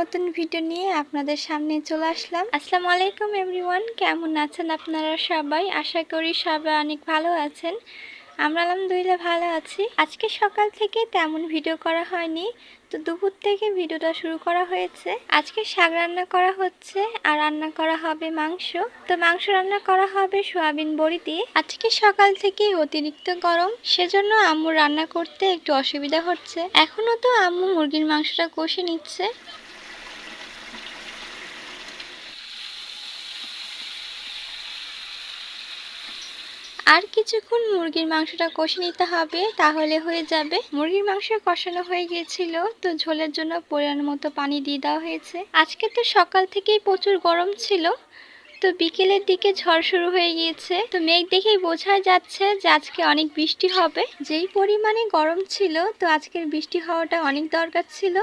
নতুন ভিডিও নিয়ে আপনাদের সামনে চলে আসলাম। আসসালামু আলাইকুম এভরিওয়ান, কেমন আছেন আপনারা সবাই? আশা করি সবাই অনেক ভালো আছেন। আমরা আলহামদুলিল্লাহ ভালো আছি। আজকে সকাল থেকে তেমন ভিডিও করা হয়নি। তো দুপুর থেকে ভিডিওটা শুরু করা হয়েছে। আজকে শাক রান্না করা হচ্ছে আর রান্না করা হবে মাংস। তো মাংস রান্না করা হবে সোয়াবিন বড়ি দিয়ে। আজকে সকাল থেকে অতিরিক্ত গরম, সেজন্য আম্মু রান্না করতে একটু অসুবিধা হচ্ছে। এখনও তো আম্মু মুরগির মাংসটা কষে নিচ্ছে। আর কিছুক্ষণ মুরগির মাংসটা কষে নিতে হবে, তাহলে হয়ে যাবে। মুরগির মাংস কষানো হয়ে গিয়েছিল, তো ঝোলের জন্য পরিমাণ মতো পানি দিয়ে দেওয়া হয়েছে। আজকে তো সকাল থেকেই প্রচুর গরম ছিল, তো বিকেলের দিকে ঝড় শুরু হয়ে গিয়েছে। তো মেঘ দেখেই বোঝা যাচ্ছে যে আজকে অনেক বৃষ্টি হবে। যেই পরিমাণে গরম ছিল, তো আজকের বৃষ্টি হওয়াটা অনেক দরকার ছিল।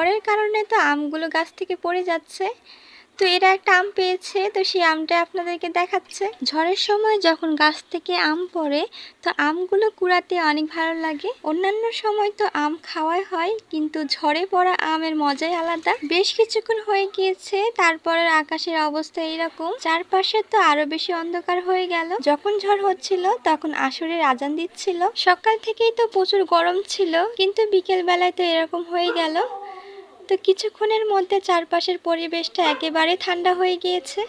ঝড়ের কারণে তো আমগুলো গাছ থেকে পড়ে যাচ্ছে। তো এরা একটা আম পেয়েছে, তো সেই আমটা আপনাদেরকে দেখাচ্ছে। ঝড়ের সময় যখন গাছ থেকে আম পড়ে, তো আমগুলো কুড়াতে অনেক ভালো লাগে। অন্যান্য সময় তো আম খাওয়াই হয়, কিন্তু ঝড়ে পড়া আমের মজাই আলাদা। বেশ কিছুক্ষণ হয়ে গিয়েছে, তারপরের আকাশের অবস্থা এরকম চারপাশে তো আরও বেশি অন্ধকার হয়ে গেল। যখন ঝড় হচ্ছিল, তখন আসরের আজান দিচ্ছিল। সকাল থেকেই তো প্রচুর গরম ছিল, কিন্তু বিকেল বেলায় তো এরকম হয়ে গেল। তো কিছুক্ষণের মধ্যে চারপাশের পরিবেশটা একেবারে ঠান্ডা হয়ে গিয়েছে।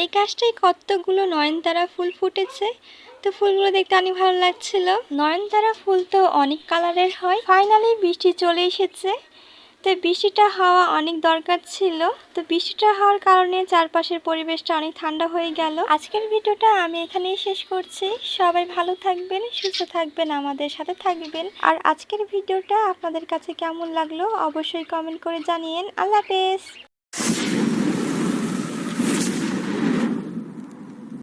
এই গাছটায় কতগুলো নয়নতারা ফুল ফুটেছে? তো ফুলগুলো দেখতে অনেক ভালো লাগছিল। নয়নতারা ফুল তো অনেক কালারের হয়। ফাইনালি বৃষ্টি চলে এসেছে। তো বৃষ্টিটা হওয়া অনেক দরকার ছিল। তো বৃষ্টিটা হওয়ার কারণে চারপাশের পরিবেশটা অনেক ঠান্ডা হয়ে গেল। আজকের ভিডিওটা আমি এখানেই শেষ করছি। সবাই ভালো থাকবেন, সুস্থ থাকবেন, আমাদের সাথে থাকবেন। আর আজকের ভিডিওটা আপনাদের কাছে কেমন লাগল অবশ্যই কমেন্ট করে জানিয়েন। আল্লাহ হাফেজ।